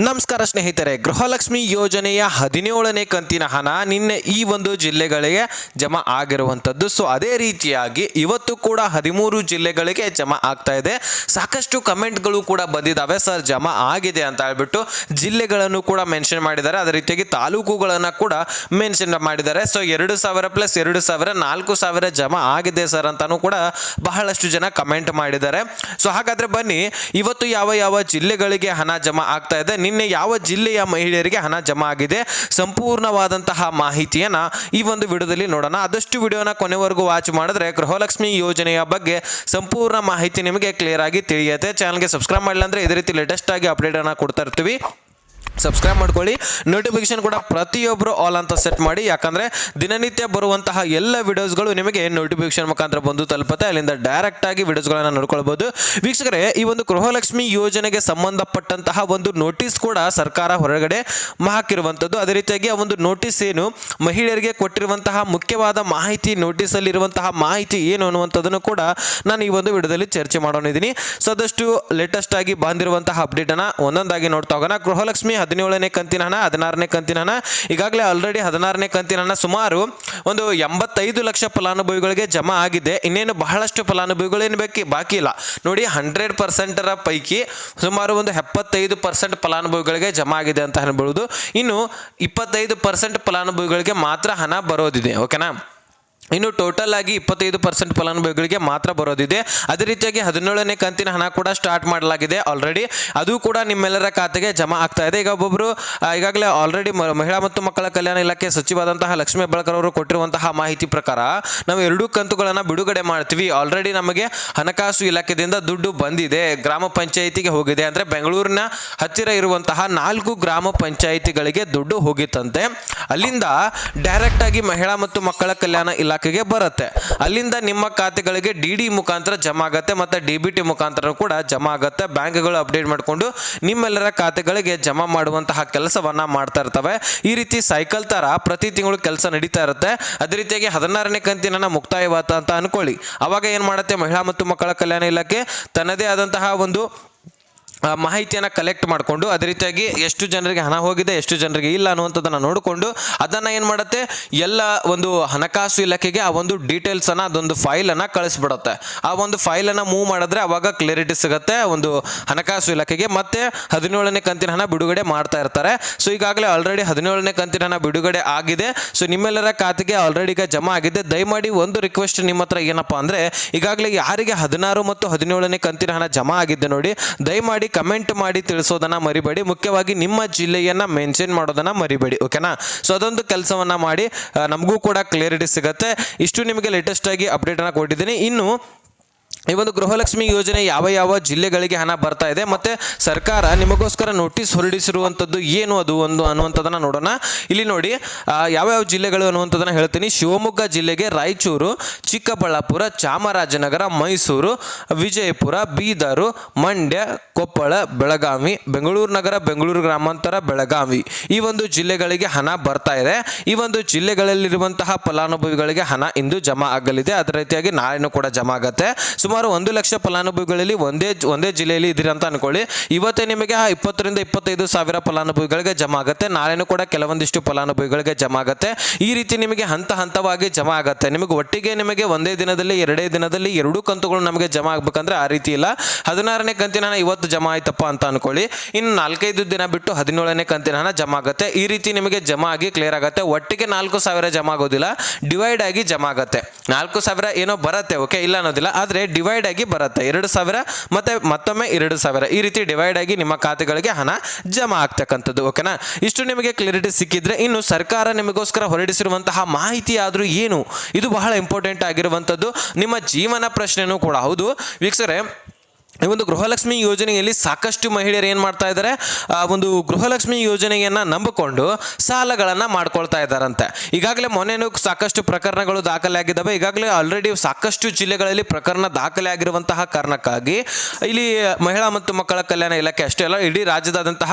ನಮಸ್ಕಾರ ಸ್ನೇಹಿತರೆ, ಗೃಹಲಕ್ಷ್ಮಿ ಯೋಜನೆಯ ಹದಿನೇಳನೇ ಕಂತಿನ ಹಣ ನಿನ್ನೆ ಈ ಒಂದು ಜಿಲ್ಲೆಗಳಿಗೆ ಜಮಾ ಆಗಿರುವಂಥದ್ದು. ಸೊ ಅದೇ ರೀತಿಯಾಗಿ ಇವತ್ತು ಕೂಡ ಹದಿಮೂರು ಜಿಲ್ಲೆಗಳಿಗೆ ಜಮಾ ಆಗ್ತಾ ಇದೆ. ಸಾಕಷ್ಟು ಕಮೆಂಟ್ಗಳು ಕೂಡ ಬಂದಿದ್ದಾವೆ. ಸರ್ ಜಮಾ ಆಗಿದೆ ಅಂತ ಹೇಳ್ಬಿಟ್ಟು ಜಿಲ್ಲೆಗಳನ್ನು ಕೂಡ ಮೆನ್ಷನ್ ಮಾಡಿದ್ದಾರೆ. ಅದೇ ರೀತಿಯಾಗಿ ತಾಲೂಕುಗಳನ್ನು ಕೂಡ ಮೆನ್ಷನ್ ಮಾಡಿದ್ದಾರೆ. ಸೊ ಎರಡು ಸಾವಿರ ಪ್ಲಸ್ ಎರಡು ಸಾವಿರ, ನಾಲ್ಕು ಸಾವಿರ ಜಮಾ ಆಗಿದೆ ಸರ್ ಅಂತಾನೂ ಕೂಡ ಬಹಳಷ್ಟು ಜನ ಕಮೆಂಟ್ ಮಾಡಿದ್ದಾರೆ. ಸೊ ಹಾಗಾದ್ರೆ ಬನ್ನಿ, ಇವತ್ತು ಯಾವ ಯಾವ ಜಿಲ್ಲೆಗಳಿಗೆ ಹಣ ಜಮಾ ಆಗ್ತಾ ಇದೆ ನಿನ್ನೆ ಯಾವ ಜಿಲ್ಲೆಯ ಮಹಿಳೆಯರಿಗೆ ಹಣ ಜಮಾ ಆಗಿದೆ ಸಂಪೂರ್ಣವಾದಂತಹ ಮಾಹಿತಿಯನ್ನು ಈ ಒಂದು ವಿಡಿಯೋದಲ್ಲಿ ನೋಡೋಣ. ಆದಷ್ಟು ವಿಡಿಯೋನ ಕೊನೆವರೆಗೂ ವಾಚ್ ಮಾಡಿದ್ರೆ ಗೃಹಲಕ್ಷ್ಮಿ ಯೋಜನೆಯ ಬಗ್ಗೆ ಸಂಪೂರ್ಣ ಮಾಹಿತಿ ನಿಮಗೆ ಕ್ಲಿಯರ್ ಆಗಿ ತಿಳಿಯುತ್ತೆ. ಚಾನಲ್ಗೆ ಸಬ್ಸ್ಕ್ರೈಬ್ ಮಾಡಿಲ್ಲ ಅಂದ್ರೆ ಇದೇ ರೀತಿ ಲೇಟೆಸ್ಟ್ ಆಗಿ ಅಪ್ಡೇಟ್ ಅನ್ನ ಕೊಡ್ತಾ ಇರ್ತೀವಿ. ಸಬ್ಸ್ಕ್ರೈಬ್ ಮಾಡ್ಕೊಳ್ಳಿ. ನೋಟಿಫಿಕೇಶನ್ ಕೂಡ ಪ್ರತಿಯೊಬ್ಬರು ಆಲ್ ಅಂತ ಸೆಟ್ ಮಾಡಿ. ಯಾಕಂದರೆ ದಿನನಿತ್ಯ ಬರುವಂತಹ ಎಲ್ಲ ವಿಡಿಯೋಸ್ಗಳು ನಿಮಗೆ ನೋಟಿಫಿಕೇಶನ್ ಮುಖಾಂತರ ಬಂದು ತಲುಪುತ್ತೆ. ಅಲ್ಲಿಂದ ಡೈರೆಕ್ಟ್ ಆಗಿ ನೋಡ್ಕೊಳ್ಬೋದು. ವೀಕ್ಷಕರೇ, ಈ ಒಂದು ಗೃಹಲಕ್ಷ್ಮಿ ಯೋಜನೆಗೆ ಸಂಬಂಧಪಟ್ಟಂತಹ ಒಂದು ನೋಟಿಸ್ ಕೂಡ ಸರ್ಕಾರ ಹೊರಗಡೆ ಹಾಕಿರುವಂಥದ್ದು ಅದೇ ರೀತಿಯಾಗಿ ಆ ಒಂದು ನೋಟಿಸ್ ಏನು? ಮಹಿಳೆಯರಿಗೆ ಕೊಟ್ಟಿರುವಂತಹ ಮುಖ್ಯವಾದ ಮಾಹಿತಿ ನೋಟಿಸಲ್ಲಿರುವಂತಹ ಮಾಹಿತಿ ಏನು ಅನ್ನುವಂಥದ್ದನ್ನು ಕೂಡ ನಾನು ಈ ಒಂದು ವಿಡಿಯೋದಲ್ಲಿ ಚರ್ಚೆ ಮಾಡೋಣ ಇದ್ದೀನಿ. ಲೇಟೆಸ್ಟ್ ಆಗಿ ಬಂದಿರುವಂತಹ ಅಪ್ಡೇಟನ್ನು ಒಂದೊಂದಾಗಿ ನೋಡ್ತಾ ಹೋಗೋಣ. ಗೃಹಲಕ್ಷ್ಮಿ ಹದಿನೇಳನೇ ಕಂತಿನ ಹಣ, ಹದಿನಾರನೇ ಕಂತಿನ ಹಣ, ಈಗಾಗಲೇ ಆಲ್ರೆಡಿ ಹದಿನಾರನೇ ಕಂತಿನ ಹಣ ಸುಮಾರು ಒಂದು ಎಂಬತ್ತೈದು ಲಕ್ಷ ಫಲಾನುಭವಿಗಳಿಗೆ ಜಮಾ ಆಗಿದೆ. ಇನ್ನೇನು ಬಹಳಷ್ಟು ಫಲಾನುಭವಿಗಳು ಏನು ಬೇಕಿ? ಬಾಕಿ ಇಲ್ಲ. ನೋಡಿ ಹಂಡ್ರೆಡ್ ಪರ್ಸೆಂಟರ ಪೈಕಿ ಸುಮಾರು ಒಂದು ಎಪ್ಪತ್ತೈದು ಪರ್ಸೆಂಟ್ ಫಲಾನುಭವಿಗಳಿಗೆ ಜಮಾ ಆಗಿದೆ ಅಂತ ಹೇಳ್ಬೋದು. ಇನ್ನು ಇಪ್ಪತ್ತೈದು ಪರ್ಸೆಂಟ್ ಫಲಾನುಭವಿಗಳಿಗೆ ಮಾತ್ರ ಹಣ ಬರೋದಿದೆ, ಓಕೆನಾ? ಇನ್ನು ಟೋಟಲ್ ಆಗಿ ಇಪ್ಪತ್ತೈದು ಪರ್ಸೆಂಟ್ ಫಲಾನುಭವಿಗಳಿಗೆ ಮಾತ್ರ ಬರೋದಿದೆ. ಅದೇ ರೀತಿಯಾಗಿ ಹದಿನೇಳನೇ ಕಂತಿನ ಹಣ ಕೂಡ ಸ್ಟಾರ್ಟ್ ಮಾಡಲಾಗಿದೆ ಆಲ್ರೆಡಿ ಅದು ಕೂಡ ನಿಮ್ಮೆಲ್ಲರ ಖಾತೆಗೆ ಜಮಾ ಆಗ್ತಾ ಇದೆ. ಈಗ ಒಬ್ಬೊಬ್ಬರು ಈಗಾಗಲೇ ಆಲ್ರೆಡಿ ಮಹಿಳಾ ಮತ್ತು ಮಕ್ಕಳ ಕಲ್ಯಾಣ ಇಲಾಖೆ ಸಚಿವಾದಂತಹ ಲಕ್ಷ್ಮೀ ಹೆಬ್ಬಾಳ್ಕರ್ ಅವರು ಕೊಟ್ಟಿರುವಂತಹ ಮಾಹಿತಿ ಪ್ರಕಾರ ನಾವು ಎರಡೂ ಕಂತುಗಳನ್ನು ಬಿಡುಗಡೆ ಮಾಡ್ತೀವಿ. ಆಲ್ರೆಡಿ ನಮಗೆ ಹಣಕಾಸು ಇಲಾಖೆಯಿಂದ ದುಡ್ಡು ಬಂದಿದೆ. ಗ್ರಾಮ ಪಂಚಾಯಿತಿಗೆ ಹೋಗಿದೆ. ಅಂದರೆ ಬೆಂಗಳೂರಿನ ಹತ್ತಿರ ಇರುವಂತಹ ನಾಲ್ಕು ಗ್ರಾಮ ಪಂಚಾಯಿತಿಗಳಿಗೆ ದುಡ್ಡು ಹೋಗಿತ್ತಂತೆ. ಅಲ್ಲಿಂದ ಡೈರೆಕ್ಟ್ ಆಗಿ ಮಹಿಳಾ ಮತ್ತು ಮಕ್ಕಳ ಕಲ್ಯಾಣ ಇಲಾಖೆಗೆ ಬರುತ್ತೆ. ಅಲ್ಲಿಂದ ನಿಮ್ಮ ಖಾತೆಗಳಿಗೆ ಡಿ ಡಿ ಮುಖಾಂತರ ಜಮಾ ಆಗುತ್ತೆ ಮತ್ತೆ ಡಿ ಬಿ ಟಿ ಮುಖಾಂತರ ಕೂಡ ಜಮಾ ಆಗುತ್ತೆ. ಬ್ಯಾಂಕ್ಗಳು ಅಪ್ಡೇಟ್ ಮಾಡಿಕೊಂಡು ನಿಮ್ಮೆಲ್ಲರ ಖಾತೆಗಳಿಗೆ ಜಮಾ ಮಾಡುವಂತಹ ಕೆಲಸವನ್ನ ಮಾಡ್ತಾ ಇರ್ತವೆ. ಈ ರೀತಿ ಸೈಕಲ್ ತರ ಪ್ರತಿ ತಿಂಗಳು ಕೆಲಸ ನಡೀತಾ ಇರುತ್ತೆ. ಅದೇ ರೀತಿಯಾಗಿ ಹದಿನಾರನೇ ಕಂತಿನ ಮುಕ್ತಾಯವಾದ ಅಂತ ಅನ್ಕೊಳ್ಳಿ. ಅವಾಗ ಏನು ಮಾಡುತ್ತೆ ಮಹಿಳಾ ಮತ್ತು ಮಕ್ಕಳ ಕಲ್ಯಾಣ ಇಲಾಖೆ? ತನ್ನದೇ ಆದಂತಹ ಒಂದು ಮಾಹಿತಿಯನ್ನು ಕಲೆಕ್ಟ್ ಮಾಡಿಕೊಂಡು ಅದೇ ರೀತಿಯಾಗಿ ಎಷ್ಟು ಜನರಿಗೆ ಹಣ ಹೋಗಿದೆ, ಎಷ್ಟು ಜನರಿಗೆ ಇಲ್ಲ ಅನ್ನುವಂಥದ್ದನ್ನು ನೋಡಿಕೊಂಡು ಅದನ್ನು ಏನು ಮಾಡುತ್ತೆ? ಎಲ್ಲ ಒಂದು ಹಣಕಾಸು ಇಲಾಖೆಗೆ ಆ ಒಂದು ಡೀಟೇಲ್ಸನ್ನು ಅದೊಂದು ಫೈಲನ್ನು ಕಳಿಸ್ಬಿಡುತ್ತೆ. ಆ ಒಂದು ಫೈಲನ್ನು ಮೂವ್ ಮಾಡಿದ್ರೆ ಅವಾಗ ಕ್ಲಿಯರಿಟಿ ಸಿಗುತ್ತೆ ಒಂದು ಹಣಕಾಸು ಇಲಾಖೆಗೆ. ಮತ್ತೆ ಹದಿನೇಳನೇ ಕಂತಿನ ಹಣ ಬಿಡುಗಡೆ ಮಾಡ್ತಾ ಇರ್ತಾರೆ. ಸೊ ಈಗಾಗಲೇ ಆಲ್ರೆಡಿ ಹದಿನೇಳನೇ ಕಂತಿನ ಹಣ ಬಿಡುಗಡೆ ಆಗಿದೆ. ಸೊ ನಿಮ್ಮೆಲ್ಲರ ಖಾತೆಗೆ ಆಲ್ರೆಡಿ ಈಗ ಜಮಾ ಆಗಿದೆ. ದಯಮಾಡಿ ಒಂದು ರಿಕ್ವೆಸ್ಟ್ ನಿಮ್ಮ ಹತ್ರ ಏನಪ್ಪಾ ಅಂದರೆ, ಈಗಾಗಲೇ ಯಾರಿಗೆ ಹದಿನಾರು ಮತ್ತು ಹದಿನೇಳನೇ ಕಂತಿನ ಹಣ ಜಮಾ ಆಗಿದೆ ನೋಡಿ, ದಯಮಾಡಿ ಕಮೆಂಟ್ ಮಾಡಿ ತಿಳಿಸೋದನ್ನ ಮರಿಬೇಡಿ. ಮುಖ್ಯವಾಗಿ ನಿಮ್ಮ ಜಿಲ್ಲೆಯನ್ನ ಮೆನ್ಷನ್ ಮಾಡೋದನ್ನ ಮರಿಬೇಡಿ ಓಕೆನಾ ಸೊ ಅದೊಂದು ಕೆಲಸವನ್ನ ಮಾಡಿ ನಮಗೂ ಕೂಡ ಕ್ಲಿಯರಿಟಿ ಸಿಗುತ್ತೆ. ಇಷ್ಟು ನಿಮಗೆ ಲೇಟೆಸ್ಟ್ ಆಗಿ ಅಪ್ಡೇಟ್ ಅನ್ನ ಕೊಟ್ಟಿದ್ದೀನಿ. ಇನ್ನು ಈ ಒಂದು ಗೃಹಲಕ್ಷ್ಮಿ ಯೋಜನೆ ಯಾವ ಯಾವ ಜಿಲ್ಲೆಗಳಿಗೆ ಹಣ ಬರ್ತಾ ಇದೆ ಮತ್ತೆ ಸರ್ಕಾರ ನಿಮಗೋಸ್ಕರ ನೋಟಿಸ್ ಹೊರಡಿಸಿರುವಂಥದ್ದು ಏನು ಅದು ಒಂದು ಅನ್ನುವಂಥದ್ದನ್ನ ನೋಡೋಣ. ಇಲ್ಲಿ ನೋಡಿ ಯಾವ ಯಾವ ಜಿಲ್ಲೆಗಳು ಅನ್ನುವಂಥದ್ದನ್ನ ಹೇಳ್ತೀನಿ. ಶಿವಮೊಗ್ಗ ಜಿಲ್ಲೆಗೆ ರಾಯಚೂರು, ಚಿಕ್ಕಬಳ್ಳಾಪುರ, ಚಾಮರಾಜನಗರ, ಮೈಸೂರು, ವಿಜಯಪುರ, ಬೀದರು, ಮಂಡ್ಯ, ಕೊಪ್ಪಳ, ಬೆಳಗಾವಿ, ಬೆಂಗಳೂರು ನಗರ, ಬೆಂಗಳೂರು ಗ್ರಾಮಾಂತರ, ಬೆಳಗಾವಿ ಈ ಒಂದು ಜಿಲ್ಲೆಗಳಿಗೆ ಹಣ ಬರ್ತಾ ಇದೆ. ಈ ಒಂದು ಜಿಲ್ಲೆಗಳಲ್ಲಿರುವಂತಹ ಫಲಾನುಭವಿಗಳಿಗೆ ಹಣ ಇಂದು ಜಮಾ ಆಗಲಿದೆ. ಅದೇ ರೀತಿಯಾಗಿ ನಾಳೆನೂ ಕೂಡ ಜಮಾ ಆಗತ್ತೆ. ಸುಮಾರು ಒಂದು ಲಕ್ಷ ಫಲಾನುಭವಿಗಳಲ್ಲಿ ಒಂದೇ ಒಂದೇ ಜಿಲ್ಲೆಯಲ್ಲಿ ಇದ್ದೀರಿ ಅಂತ ಅನ್ಕೊಳ್ಳಿ. ಇವತ್ತೇ ನಿಮಗೆ ಆ ಇಪ್ಪತ್ತರಿಂದ ಇಪ್ಪತ್ತೈದು ಸಾವಿರ ಫಲಾನುಭವಿಗಳಿಗೆ ಜಮಾ ಆಗುತ್ತೆ. ನಾಳೆನೂ ಕೂಡ ಕೆಲವೊಂದಿಷ್ಟು ಫಲಾನುಭವಿಗಳಿಗೆ ಜಮಾ ಆಗುತ್ತೆ. ಈ ರೀತಿ ನಿಮಗೆ ಹಂತ ಹಂತವಾಗಿ ಜಮಾ ಆಗುತ್ತೆ. ನಿಮಗೆ ಒಟ್ಟಿಗೆ ನಿಮಗೆ ಒಂದೇ ದಿನದಲ್ಲಿ, ಎರಡೇ ದಿನದಲ್ಲಿ ಎರಡೂ ಕಂತುಗಳು ನಮಗೆ ಜಮಾ ಆಗ್ಬೇಕಂದ್ರೆ ಆ ರೀತಿ ಇಲ್ಲ. ಹದಿನಾರನೇ ಕಂತಿನ ಹಣ ಇವತ್ತು ಜಮಾ ಆಯ್ತಪ್ಪ ಅಂತ ಅನ್ಕೊಳ್ಳಿ. ಇನ್ನು ನಾಲ್ಕೈದು ದಿನ ಬಿಟ್ಟು ಹದಿನೇಳನೇ ಕಂತಿನ ಹಣ ಜಮಾ ಆಗುತ್ತೆ. ಈ ರೀತಿ ನಿಮಗೆ ಜಮಾ ಆಗಿ ಕ್ಲಿಯರ್ ಆಗುತ್ತೆ. ಒಟ್ಟಿಗೆ ನಾಲ್ಕು ಸಾವಿರ ಜಮಾ ಆಗೋದಿಲ್ಲ. ಡಿವೈಡ್ ಆಗಿ ಜಮಾ ಆಗುತ್ತೆ. ನಾಲ್ಕು ಸಾವಿರ ಏನೋ ಬರುತ್ತೆ, ಓಕೆ? ಇಲ್ಲ ಅನ್ನೋದಿಲ್ಲ. ಆದರೆ ಡಿವೈಡ್ ಆಗಿ ಬರುತ್ತೆ. ಎರಡು ಸಾವಿರ ಮತ್ತೆ ಮತ್ತೊಮ್ಮೆ ಎರಡು ಸಾವಿರ. ಈ ರೀತಿ ಡಿವೈಡ್ ಆಗಿ ನಿಮ್ಮ ಖಾತೆಗಳಿಗೆ ಹಣ ಜಮಾ ಆಗ್ತಕ್ಕಂಥದ್ದು ಓಕೆನಾ ಇಷ್ಟು ನಿಮಗೆ ಕ್ಲಿಯರಿಟಿ ಸಿಕ್ಕಿದ್ರೆ ಇನ್ನು ಸರ್ಕಾರ ನಿಮಗೋಸ್ಕರ ಹೊರಡಿಸಿರುವಂತಹ ಮಾಹಿತಿ ಆದರೂ ಏನು? ಇದು ಬಹಳ ಇಂಪಾರ್ಟೆಂಟ್ ಆಗಿರುವಂಥದ್ದು. ನಿಮ್ಮ ಜೀವನ ಪ್ರಶ್ನೆನೂ ಕೂಡ. ಹೌದು. ವೀಕ್ಷಕರೇ ಈ ಒಂದು ಗೃಹಲಕ್ಷ್ಮಿ ಯೋಜನೆಯಲ್ಲಿ ಸಾಕಷ್ಟು ಮಹಿಳೆಯರು ಏನು ಮಾಡ್ತಾ ಇದ್ದಾರೆ ಆ, ಒಂದು ಗೃಹಲಕ್ಷ್ಮಿ ಯೋಜನೆಯನ್ನು ನಂಬಿಕೊಂಡು ಸಾಲಗಳನ್ನು ಮಾಡ್ಕೊಳ್ತಾ ಇದ್ದಾರಂತೆ. ಈಗಾಗಲೇ ಮೊನ್ನೆನೂ ಸಾಕಷ್ಟು ಪ್ರಕರಣಗಳು ದಾಖಲೆ ಆಗಿದ್ದಾವೆ ಈಗಾಗಲೇ ಆಲ್ರೆಡಿ ಸಾಕಷ್ಟು ಜಿಲ್ಲೆಗಳಲ್ಲಿ ಪ್ರಕರಣ ದಾಖಲೆ ಆಗಿರುವಂತಹ ಕಾರಣಕ್ಕಾಗಿ ಇಲ್ಲಿ ಮಹಿಳಾ ಮತ್ತು ಮಕ್ಕಳ ಕಲ್ಯಾಣ ಇಲಾಖೆ ಅಷ್ಟೇ ಅಲ್ಲ, ಇಡೀ ರಾಜ್ಯದಾದಂತಹ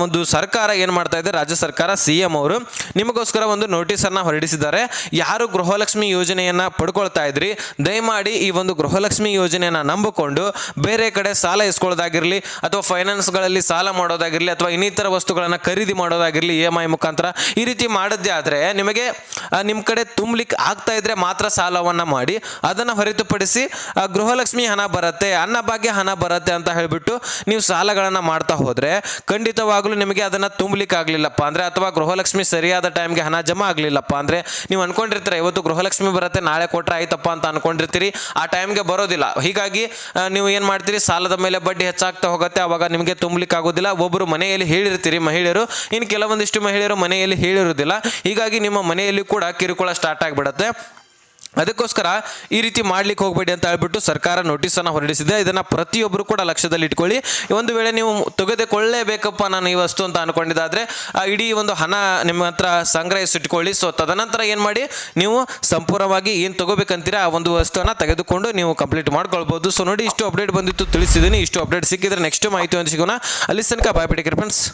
ಒಂದು ಸರ್ಕಾರ ಏನು ಮಾಡ್ತಾ ಇದೆ? ರಾಜ್ಯ ಸರ್ಕಾರ ಸಿ ಎಂ ಅವರು ನಿಮಗೋಸ್ಕರ ಒಂದು ನೋಟಿಸನ್ನು ಹೊರಡಿಸಿದ್ದಾರೆ. ಯಾರು ಗೃಹಲಕ್ಷ್ಮಿ ಯೋಜನೆಯನ್ನು ಪಡ್ಕೊಳ್ತಾ ಇದ್ರಿ? ದಯಮಾಡಿ ಈ ಒಂದು ಗೃಹಲಕ್ಷ್ಮಿ ಯೋಜನೆಯನ್ನು ನಂಬಿಕೊಂಡು ಬೇರೆ ಬೇರೆ ಕಡೆ ಸಾಲ ಇಸ್ಕೊಳ್ಳೋದಾಗಿರಲಿ ಅಥವಾ ಫೈನಾನ್ಸ್ಗಳಲ್ಲಿ ಸಾಲ ಮಾಡೋದಾಗಿರಲಿ ಅಥವಾ ಇನ್ನಿತರ ವಸ್ತುಗಳನ್ನು ಖರೀದಿ ಮಾಡೋದಾಗಿರಲಿ ಇ ಎಂ ಐ ಮುಖಾಂತರ ಈ ರೀತಿ ಮಾಡಿದ್ದೆ ಆದರೆ ನಿಮಗೆ ನಿಮ್ಮ ಕಡೆ ತುಂಬಲಿಕ್ಕೆ ಆಗ್ತಾ ಇದ್ರೆ ಮಾತ್ರ ಸಾಲವನ್ನು ಮಾಡಿ, ಅದನ್ನು ಹೊರತುಪಡಿಸಿ ಗೃಹಲಕ್ಷ್ಮಿ ಹಣ ಬರುತ್ತೆ ಅನ್ನಭಾಗ್ಯ ಹಣ ಬರುತ್ತೆ ಅಂತ ಹೇಳಿಬಿಟ್ಟು ನೀವು ಸಾಲಗಳನ್ನು ಮಾಡ್ತಾ ಹೋದರೆ ಖಂಡಿತವಾಗ್ಲೂ ನಿಮಗೆ ಅದನ್ನು ತುಂಬಲಿಕ್ಕೆ ಆಗಲಿಲ್ಲಪ್ಪ ಅಂದರೆ ಅಥವಾ ಗೃಹಲಕ್ಷ್ಮಿ ಸರಿಯಾದ ಟೈಮ್ಗೆ ಹಣ ಜಮಾ ಆಗಲಿಲ್ಲಪ್ಪ ಅಂದರೆ ನೀವು ಅಂದ್ಕೊಂಡಿರ್ತೀರ ಇವತ್ತು ಗೃಹಲಕ್ಷ್ಮಿ ಬರುತ್ತೆ, ನಾಳೆ ಕೊಟ್ಟರೆ ಆಯ್ತಪ್ಪ ಅಂತ ಅನ್ಕೊಂಡಿರ್ತೀರಿ, ಆ ಟೈಮ್ಗೆ ಬರೋದಿಲ್ಲ. ಹೀಗಾಗಿ ನೀವು ಏನು ಮಾಡ್ತೀರಿ ಸಾಲದ ಮೇಲೆ ಬಡ್ಡಿ ಹೆಚ್ಚಾಗ್ತಾ ಹೋಗುತ್ತೆ, ಅವಾಗ ನಿಮಗೆ ತುಂಬಲಿಕ್ಕೆ ಆಗೋದಿಲ್ಲ ಒಬ್ಬರು ಮನೆಯಲ್ಲಿ ಹೇಳಿರ್ತೀರಿ ಮಹಿಳೆಯರು. ಇನ್ನು ಕೆಲವೊಂದಿಷ್ಟು ಮಹಿಳೆಯರು ಮನೆಯಲ್ಲಿ ಹೇಳಿರೋದಿಲ್ಲ ಹೀಗಾಗಿ ನಿಮ್ಮ ಮನೆಯಲ್ಲಿ ಕೂಡ ಕಿರುಕುಳ ಸ್ಟಾರ್ಟ್ ಆಗಿಬಿಡುತ್ತೆ. ಅದಕ್ಕೋಸ್ಕರ ಈ ರೀತಿ ಮಾಡ್ಲಿಕ್ಕೆ ಹೋಗಬೇಡಿ ಅಂತ ಹೇಳ್ಬಿಟ್ಟು ಸರ್ಕಾರ ನೋಟಿಸನ್ನು ಹೊರಡಿಸಿದೆ. ಇದನ್ನು ಪ್ರತಿಯೊಬ್ಬರು ಕೂಡ ಲಕ್ಷ್ಯದಲ್ಲಿ ಇಟ್ಕೊಳ್ಳಿ. ಒಂದು ವೇಳೆ ನೀವು ತೆಗೆದುಕೊಳ್ಳೇಬೇಕಪ್ಪ ನಾನು ಈ ವಸ್ತು ಅಂತ ಅನ್ಕೊಂಡಿದ್ದಾದ್ರೆ, ಆ ಇಡೀ ಒಂದು ಹಣ ನಿಮ್ಮ ಹತ್ರ ಸಂಗ್ರಹಿಸಿಟ್ಕೊಳ್ಳಿ. ಸೊ ತದನಂತರ ಏನು ಮಾಡಿ? ನೀವು ಸಂಪೂರ್ಣವಾಗಿ ಏನು ತಗೋಬೇಕಂತೀರಾ ಆ ಒಂದು ವಸ್ತುವನ್ನು ತೆಗೆದುಕೊಂಡು ನೀವು ಕಂಪ್ಲೀಟ್ ಮಾಡ್ಕೊಳ್ಬೋದು. ಸೊ ನೋಡಿ, ಇಷ್ಟು ಅಪ್ಡೇಟ್ ಬಂದಿತ್ತು. ತಿಳಿಸಿದ್ದೀನಿ ಇಷ್ಟು ಅಪ್ಡೇಟ್ ಸಿಕ್ಕಿದ್ರೆ ನೆಕ್ಸ್ಟ್ ಮಾಹಿತಿ ಒಂದು ಸಿಗೋಣ. ಅಲ್ಲಿ ತನಕ ಬಾಯ್ ಬಿಡಿ ಫ್ರೆಂಡ್ಸ್